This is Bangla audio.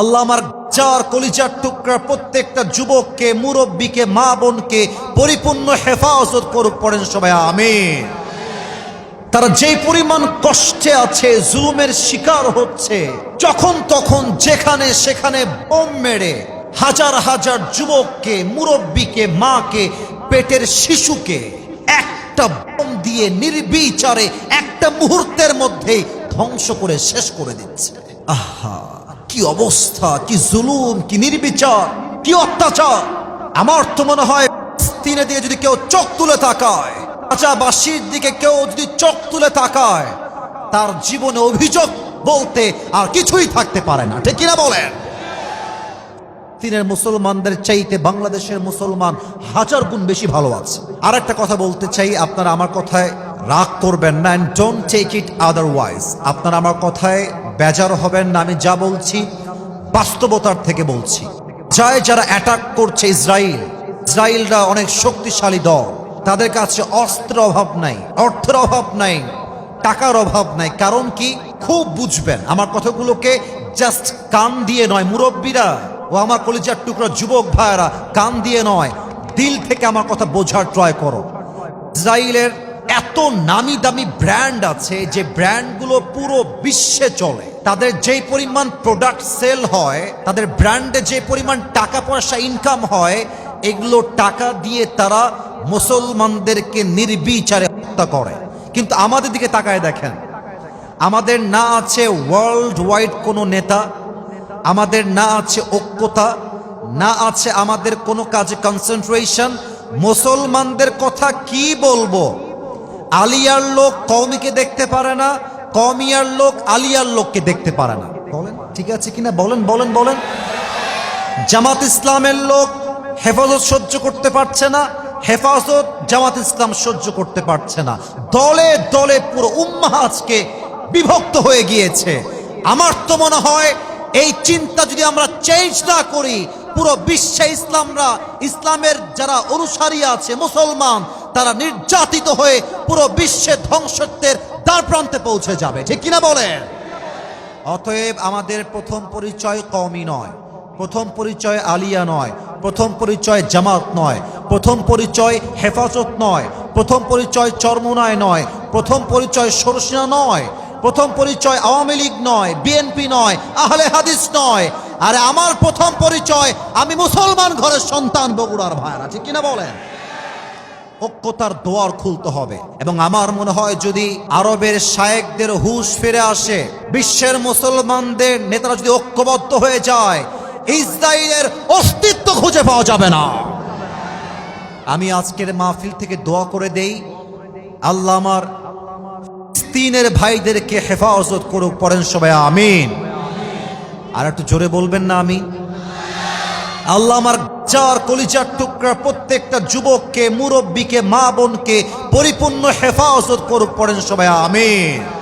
আল্লাহ আমার চার কলিজার টুকরা প্রত্যেকটা যুবককে, মুরব্বীকে, মা বোনকে পরিপূর্ণ হেফাজত করুক, পড়েন সবাই আমি তারা যে পরিমাণ কষ্টে আছে, জুলুমের শিকার হচ্ছে, যখন তখন যেখানে সেখানে বোম মেরে হাজার হাজার যুবককে, মুরব্বীকে, মাকে, পেটের শিশুকে একটা বোম দিয়ে নির্বিচারে একটা মুহূর্তের মধ্যেই ধ্বংস করে শেষ করে দিচ্ছে। আহা। কি অবস্থা, কি জুলুম, কি নির্বিচার, কি অত্যাচার? আমার তো মনে হয় তিনে দিয়ে যদি কেউ চোখ তুলে তাকায় আচ্ছা বাসির দিকে কেউ যদি চোখ তুলে তাকায়, তার জীবনে অভিযোগ বলতে আর কিছুই থাকতে পারে না। ঠিক কিনা বলেন? তিনের মুসলমানদের চাইতে বাংলাদেশের মুসলমান হাজার গুণ বেশি ভালো আছে। আর একটা কথা বলতে চাই, আপনারা আমার কথায় রাগ করবেন না and don't take it otherwise আপনারা আমার কথায় বেজার হবেন না, আমি যা বলছি বাস্তবতার থেকে বলছি। যায় যারা অ্যাটাক করছে ইসরায়েল, ইসরায়েলরা অনেক শক্তিশালী দল, তাদের কাছে অস্ত্রের অভাব নাই, অর্থের অভাব নাই, টাকার অভাব নাই, কারণ কি? খুব বুঝবেন, আমার কথাগুলোকে জাস্ট কান দিয়ে নয়, মুরব্বীরা, ও আমার কলিজার টুকরা যুবক ভাইয়েরা, কান দিয়ে নয়, দিল থেকে আমার কথা বোঝার ট্রয় করো। ইসরায়েলের এত নামি দামি ব্র্যান্ড আছে যে ব্র্যান্ডগুলো পুরো বিশ্বে চলে। তাদের যেই পরিমাণ প্রোডাক্ট সেল হয়, তাদের ব্র্যান্ডে যে পরিমাণ টাকা পয়সা ইনকাম হয়, এগুলো টাকা দিয়ে তারা মুসলমানদেরকে নির্বিচারে হত্যা করে। কিন্তু আমাদের দিকে তাকায় দেখেন, আমাদের না আছে ওয়ার্ল্ড ওয়াইড কোনো নেতা, আমাদের না আছে ঐক্যতা, না আছে আমাদের কোনো কাজে কনসেন্ট্রেশন মুসলমানদের কথা কি বলব? আলিয়ার লোক কৌমিকে দেখতে পারে না কমিয়ার লোক আলিয়ার লোককে দেখতে পারে না। বলেন, ঠিক আছে কিনা? বলেন বলেন বলেন। জামাত ইসলামের লোক হেফাজত সহ্য করতে পারছে না, হেফাজত জামাত ইসলাম সহ্য করতে পারছে না। দলে দলে পুরো উম্মাহ আজকে বিভক্ত হয়ে গিয়েছে। আমার তো মনে হয় এই চিন্তা যদি আমরা চেঞ্জ না করি, পুরো বিশ্বে ইসলামরা, ইসলামের যারা অনুসারী আছে, মুসলমান তারা নির্যাতিত হয়ে পুরো বিশ্বে ধ্বংসত্বের দ্বার প্রান্তে পৌঁছে যাবে। ঠিক কিনা বলেন? অতএব আমাদের প্রথম পরিচয় কমই নয়, প্রথম পরিচয় আলিয়া নয়, প্রথম পরিচয় জামাত নয়, প্রথম পরিচয় হেফাজত নয়, প্রথম পরিচয় চরমোনায় নয়, প্রথম পরিচয় সরসিনা নয়, প্রথম পরিচয় আওয়ামী লীগ নয়, বিএনপি নয়, আহলে হাদিস নয়। আরে আমার প্রথম পরিচয় আমি মুসলমান ঘরের সন্তান বগুড়ার ভাইরা, ঠিক কিনা বলেন? ঐক্যতার দোয়ার খুলতে হবে। এবং আমার মনে হয় যদি আরবের শায়েকদের হুশ ফিরে আসে, বিশ্বের মুসলমানদের নেতারা যদি ঐক্যবদ্ধ হয়ে যায়, ইসরায়েলের অস্তিত্ব খুঁজে পাওয়া যাবে না। আমি আজকের মাহফিল থেকে দোয়া করে দেই, আল্লাহ আমার ফিলিস্তিনের ভাইদেরকে হেফাজত করুক, পড়েন সবাই, আমিন। আর একটু জোরে বলবেন না আমি? আল্লাহ আমার চার কলিজার টুকরা প্রত্যেকটা যুবককে, মুরব্বীকে, মা বোনকে পরিপূর্ণ হেফাজত করুক, পড়েন সবাই, আমিন।